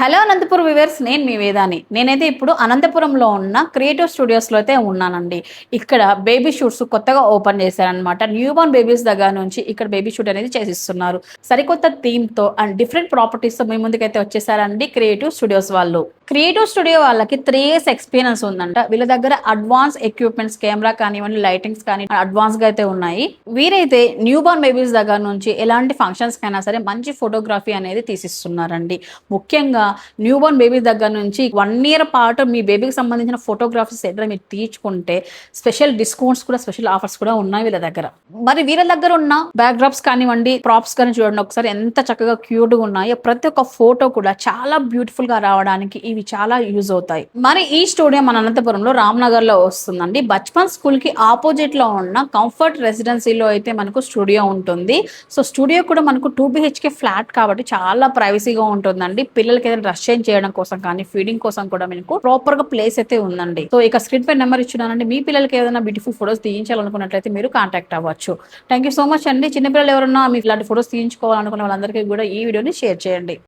Hello Anantapuram viewers నేను మీ వేదాని. నేనైతే ఇప్పుడు అనంతపురంలో ఉన్న క్రియేటివ్ స్టూడియోస్లో అయితే ఉన్నానండి. ఇక్కడ బేబీ షూట్స్ కొత్తగా ఓపెన్ చేశారనమాట న్యూ బోర్న్ బేబీస్ దగ్గర నుంచి ఇక్కడ బేబీ షూట్ అనేది చేసిస్తున్నారు. సరికొత్త థీమ్తో అండ్ డిఫరెంట్ ప్రాపర్టీస్తో మీ ముందుకైతే వచ్చేసారండి క్రియేటివ్ స్టూడియోస్ వాళ్ళు. క్రియేటివ్ స్టూడియో వాళ్ళకి త్రీ ఇయర్స్ ఎక్స్పీరియన్స్ ఉందంట. వీళ్ళ దగ్గర అడ్వాన్స్ ఎక్విప్మెంట్స్ కెమెరా కానివ్వండి లైటింగ్స్ కానీ అడ్వాన్స్గా అయితే ఉన్నాయి. వీరైతే న్యూ బార్న్ బేబీస్ దగ్గర నుంచి ఎలాంటి ఫంక్షన్స్ కైనా సరే మంచి ఫోటోగ్రఫీ అనేది తీసిస్తున్నారండి. ముఖ్యంగా న్యూ బార్న్ బేబీస్ దగ్గర నుంచి వన్ ఇయర్ పాటు మీ బేబీకి సంబంధించిన ఫోటోగ్రఫీస్ ఎక్కడ మీరు తీర్చుకుంటే స్పెషల్ డిస్కౌంట్స్ కూడా స్పెషల్ ఆఫర్స్ కూడా ఉన్నాయి వీళ్ళ దగ్గర. మరి వీళ్ళ దగ్గర ఉన్న బ్యాక్డ్రాప్స్ కానివ్వండి ప్రాప్స్ కానీ చూడండి. ఒకసారి ఎంత చక్కగా క్యూట్గా ఉన్నాయో ప్రతి ఒక్క ఫోటో కూడా చాలా బ్యూటిఫుల్గా రావడానికి ఇవి చాలా యూజ్ అవుతాయి. మరి ఈ స్టూడియో మన అనంతపురంలో రామ్నగర్లో వస్తుందండి. బచ్పన్ స్కూల్కి ఆపోజిట్లో ఉన్న కంఫర్ట్ రెసిడెన్సీలో అయితే మనకు స్టూడియో ఉంటుంది. సో స్టూడియో కూడా మనకు టూ బిహెచ్కే ఫ్లాట్ కాబట్టి చాలా ప్రైవసీగా ఉంటుందండి. పిల్లలకి ఏదైనా రష్ చేయడం కోసం కానీ ఫీడింగ్ కోసం కూడా మీకు ప్రాపర్గా ప్లేస్ అయితే ఉందండి. సో ఇక స్క్రీన్ పై నెంబర్ ఇచ్చినానండి మీ పిల్లలకి ఏదైనా బ్యూటిఫుల్ ఫొటోస్ తీయించాలనుకున్నట్లయితే మీరు కాంటాక్ట్ అవ్వచ్చు. థ్యాంక్ యూ సో మచ్ అండి. చిన్నపిల్లలు ఎవరన్నా మీకు ఇలాంటి ఫొటోస్ తీయించుకోవాలనుకున్న వాళ్ళందరికీ కూడా ఈ వీడియోని షేర్ చేయండి.